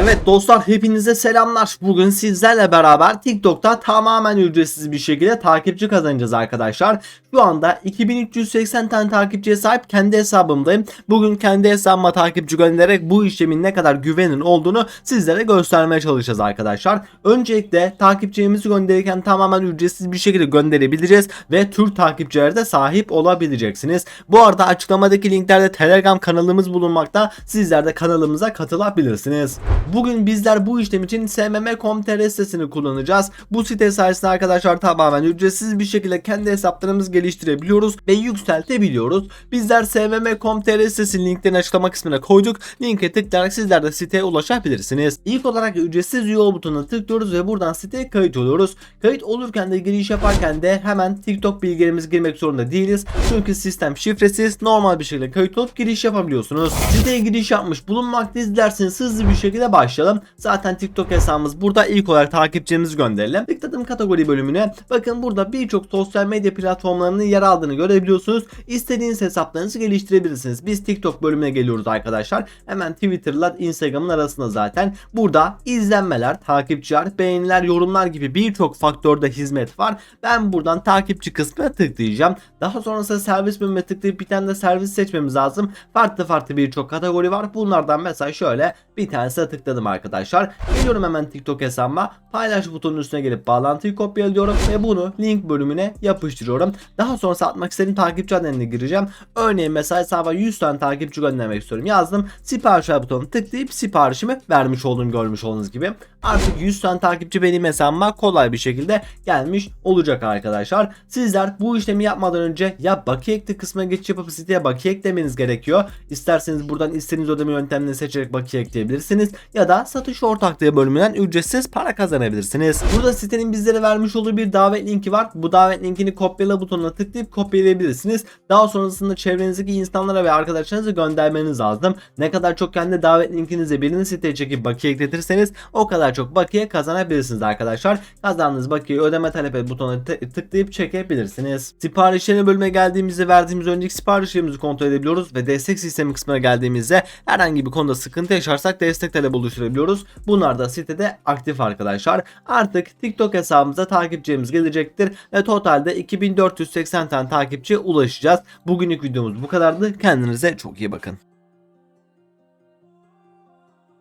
Evet dostlar hepinize selamlar. Bugün sizlerle beraber TikTok'ta tamamen ücretsiz bir şekilde takipçi kazanacağız arkadaşlar. Şu anda 2380 tane takipçiye sahip kendi hesabımdayım. Bugün kendi hesabıma takipçi göndererek bu işlemin ne kadar güvenin olduğunu sizlere göstermeye çalışacağız arkadaşlar. Öncelikle takipçilerimizi gönderirken tamamen ücretsiz bir şekilde gönderebileceğiz ve Türk takipçilere de sahip olabileceksiniz. Bu arada açıklamadaki linklerde Telegram kanalımız bulunmakta. Sizler de kanalımıza katılabilirsiniz. Bugün bizler bu işlem için smm.com.tr sitesini kullanacağız. Bu site sayesinde arkadaşlar tamamen ücretsiz bir şekilde kendi hesaplarımızı geliştirebiliyoruz ve yükseltebiliyoruz. Bizler smm.com.tr sitesinin linklerini açıklama kısmına koyduk. Linke tıklayarak sizler de siteye ulaşabilirsiniz. İlk olarak ücretsiz üye ol butonuna tıklıyoruz ve buradan siteye kayıt oluyoruz. Kayıt olurken de giriş yaparken de hemen TikTok bilgilerimizi girmek zorunda değiliz. Çünkü sistem şifresiz normal bir şekilde kayıt olup giriş yapabiliyorsunuz. Siteye giriş yapmış bulunmaktayız. Dilerseniz hızlı bir şekilde başlayalım. Zaten TikTok hesabımız burada ilk olarak takipçimizi gönderelim. Tıkladım kategori bölümüne. Bakın burada birçok sosyal medya platformlarının yer aldığını görebiliyorsunuz. İstediğiniz hesaplarınızı geliştirebilirsiniz. Biz TikTok bölümüne geliyoruz arkadaşlar. Hemen Twitter'la Instagram'ın arasında zaten. Burada izlenmeler, takipçiler, beğeniler, yorumlar gibi birçok faktörde hizmet var. Ben buradan takipçi kısmına tıklayacağım. Daha sonrasında servis bölümüne tıklayıp bir tane de servis seçmemiz lazım. Farklı farklı birçok kategori var. Bunlardan mesela şöyle bir tanesine tıkladım arkadaşlar. Geliyorum hemen TikTok hesabıma. Paylaş butonunun üstüne gelip bağlantıyı kopyalıyorum ve bunu link bölümüne yapıştırıyorum. Daha sonra atmak istediğim takipçi adını gireceğim. Örneğin mesela hesaba 100 tane takipçi göndermek istiyorum. Yazdım. Sipariş butonuna tıklayıp siparişimi vermiş olduğunu görmüş olduğunuz gibi. Artık 100 tane takipçi benim hesabıma kolay bir şekilde gelmiş olacak arkadaşlar. Sizler bu işlemi yapmadan önce ya bakiye ekle kısmına geçiş yapıp siteye bakiye eklemeniz gerekiyor. İsterseniz buradan istediğiniz ödeme yöntemini seçerek bakiye ekleyebilirsiniz. Ya da satış ortaklığı bölümünden ücretsiz para kazanabilirsiniz. Burada sitenin bizlere vermiş olduğu bir davet linki var. Bu davet linkini kopyala butonuna tıklayıp kopyalayabilirsiniz. Daha sonrasında çevrenizdeki insanlara ve arkadaşlarınıza göndermeniz lazım. Ne kadar çok kendi davet linkinizi birini siteye çekip bakiye ekletirseniz o kadar çok bakiye kazanabilirsiniz arkadaşlar. Kazandığınız bakiyeyi ödeme talep et butonuna tı- tıklayıp çekebilirsiniz. Siparişlerini bölüme geldiğimizde verdiğimiz önceki siparişlerimizi kontrol edebiliyoruz ve destek sistemi kısmına geldiğimizde herhangi bir konuda sıkıntı yaşarsak destek talebi oluşturabiliyoruz. Bunlar da sitede aktif arkadaşlar. Artık TikTok hesabımıza takipçilerimiz gelecektir ve totalde 2480 tane takipçiye ulaşacağız. Bugünlük videomuz bu kadardı. Kendinize çok iyi bakın.